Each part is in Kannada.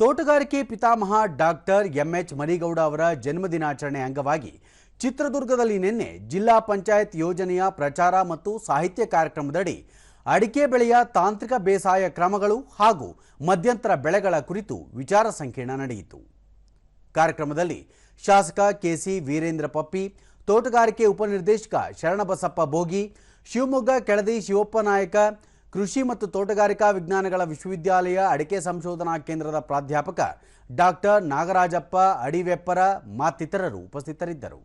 ತೋಟಗಾರಿಕೆ ಪಿತಾಮಹ ಡಾಕ್ಟರ್ ಎಂಎಚ್ ಮರಿಗೌಡ ಅವರ ಜನ್ಮದಿನಾಚರಣೆ ಅಂಗವಾಗಿ ಚಿತ್ರದುರ್ಗದಲ್ಲಿ ನಿನ್ನೆ ಜಿಲ್ಲಾ ಪಂಚಾಯತ್ ಯೋಜನೆಯ ಪ್ರಚಾರ ಮತ್ತು ಸಾಹಿತ್ಯ ಕಾರ್ಯಕ್ರಮದಡಿ ಅಡಿಕೆ ಬೆಳೆಯ ತಾಂತ್ರಿಕ ಬೇಸಾಯ ಕ್ರಮಗಳು ಹಾಗೂ ಮಧ್ಯಂತರ ಬೆಳೆಗಳ ಕುರಿತು ವಿಚಾರ ಸಂಕಿರಣ ನಡೆಯಿತು. ಕಾರ್ಯಕ್ರಮದಲ್ಲಿ ಶಾಸಕ ಕೆಸಿ ವೀರೇಂದ್ರ ಪಪ್ಪಿ, ತೋಟಗಾರಿಕೆ ಉಪನಿರ್ದೇಶಕ ಶರಣಬಸಪ್ಪ ಬೋಗಿ ಶಿವಮೊಗ್ಗ ಕೆಳದಿ ಶಿವಪ್ಪ ನಾಯಕ ಕೃಷಿ ಮತ್ತು ತೋಟಗಾರಿಕಾ ವಿಜ್ಞಾನಗಳ ವಿಶ್ವವಿದ್ಯಾಲಯ ಅಡಿಕೆ ಸಂಶೋಧನಾ ಕೇಂದ್ರದ ಪ್ರಾಧ್ಯಾಪಕ ಡಾಕ್ಟರ್ ನಾಗರಾಜಪ್ಪ ಅಡಿವೆಪ್ಪರ ಮತ್ತಿತರರು ಉಪಸ್ಥಿತರಿದ್ದರು.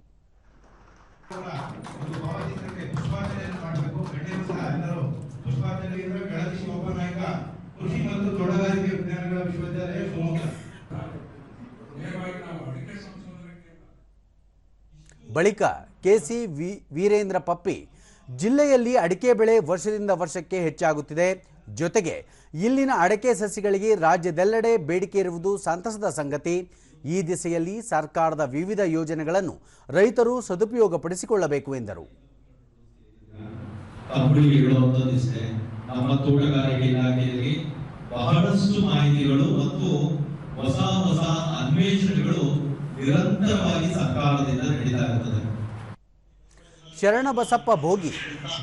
ಬಳಿಕ ಕೆಸಿ ವಿ ವೀರೇಂದ್ರ ಪಪ್ಪಿ ಜಿಲ್ಲೆಯಲ್ಲಿ ಅಡಿಕೆ ಬೆಳೆ ವರ್ಷದಿಂದ ವರ್ಷಕ್ಕೆ ಹೆಚ್ಚಾಗುತ್ತಿದೆ. ಜೊತೆಗೆ ಇಲ್ಲಿನ ಅಡಕೆ ಸಸಿಗಳಿಗೆ ರಾಜ್ಯದೆಲ್ಲೆಡೆ ಬೇಡಿಕೆ ಇರುವುದು ಸಂತಸದ ಸಂಗತಿ. ಈ ದಿಸೆಯಲ್ಲಿ ಸರ್ಕಾರದ ವಿವಿಧ ಯೋಜನೆಗಳನ್ನು ರೈತರು ಸದುಪಯೋಗಪಡಿಸಿಕೊಳ್ಳಬೇಕು ಎಂದರು. ನಮ್ಮ ತೋಟಗಾರಿಕೆ ಇಲಾಖೆಯಲ್ಲಿ ಬಹಳಷ್ಟು ಮಾಹಿತಿಗಳು ಮತ್ತು ಹೊಸ ಹೊಸ ಅನ್ವೇಷಣೆಗಳು ನಿರಂತರವಾಗಿ ಸರ್ಕಾರದಿಂದ ಶರಣಬಸಪ್ಪ ಭೋಗಿ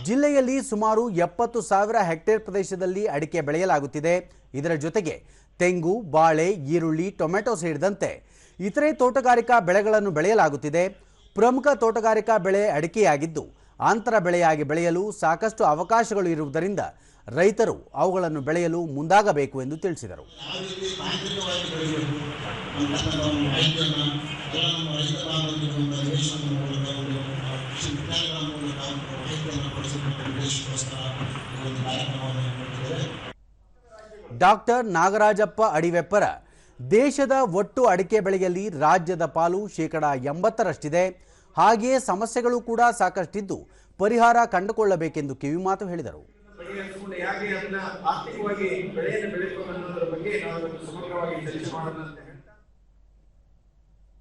ಜಿಲ್ಲೆಯಲ್ಲಿ ಸುಮಾರು ಎಪ್ಪತ್ತು ಸಾವಿರ ಹೆಕ್ಟೇರ್ ಪ್ರದೇಶದಲ್ಲಿ ಅಡಿಕೆ ಬೆಳೆಯಲಾಗುತ್ತಿದೆ. ಇದರ ಜೊತೆಗೆ ತೆಂಗು, ಬಾಳೆ, ಈರುಳ್ಳಿ, ಟೊಮೆಟೊ ಸೇರಿದಂತೆ ಇತರೆ ತೋಟಗಾರಿಕಾ ಬೆಳೆಗಳನ್ನು ಬೆಳೆಯಲಾಗುತ್ತಿದೆ. ಪ್ರಮುಖ ತೋಟಗಾರಿಕಾ ಬೆಳೆ ಅಡಿಕೆಯಾಗಿದ್ದು, ಅಂತರ ಬೆಳೆಯಾಗಿ ಬೆಳೆಯಲು ಸಾಕಷ್ಟು ಅವಕಾಶಗಳು ಇರುವುದರಿಂದ ರೈತರು ಅವುಗಳನ್ನು ಬೆಳೆಯಲು ಮುಂದಾಗಬೇಕು ಎಂದು ತಿಳಿಸಿದರು. ಒಂದು ಮಾಹಿತಿಯನ್ನು ಕೊಡಿಸಬೇಕು ಉದ್ದೇಶಕ್ಕೋಸ್ಕರ ಈ ಒಂದು ಕಾರ್ಯಕ್ರಮವನ್ನು ಡಾಕ್ಟರ್ ನಾಗರಾಜಪ್ಪ ಅಡಿವೆಪ್ಪರ ದೇಶದ ಒಟ್ಟು ಅಡಿಕೆ ಬೆಳೆಯಲ್ಲಿ ರಾಜ್ಯದ ಪಾಲು ಶೇಕಡ ಎಂಬತ್ತರಷ್ಟಿದೆ. ಹಾಗೆಯೇ ಸಮಸ್ಯೆಗಳು ಕೂಡ ಸಾಕಷ್ಟಿದ್ದು ಪರಿಹಾರ ಕಂಡುಕೊಳ್ಳಬೇಕೆಂದು ಕಿವಿಮಾತು ಹೇಳಿದರು. ಹೇಗೆ ಆರ್ಥಿಕವಾಗಿ ಬೆಳೆಯನ್ನು ಬೆಳೆಯುವ ಬಗ್ಗೆ ನಾವು ಸಮಗ್ರವಾಗಿ ಚರ್ಚೆ ಮಾಡೋಣ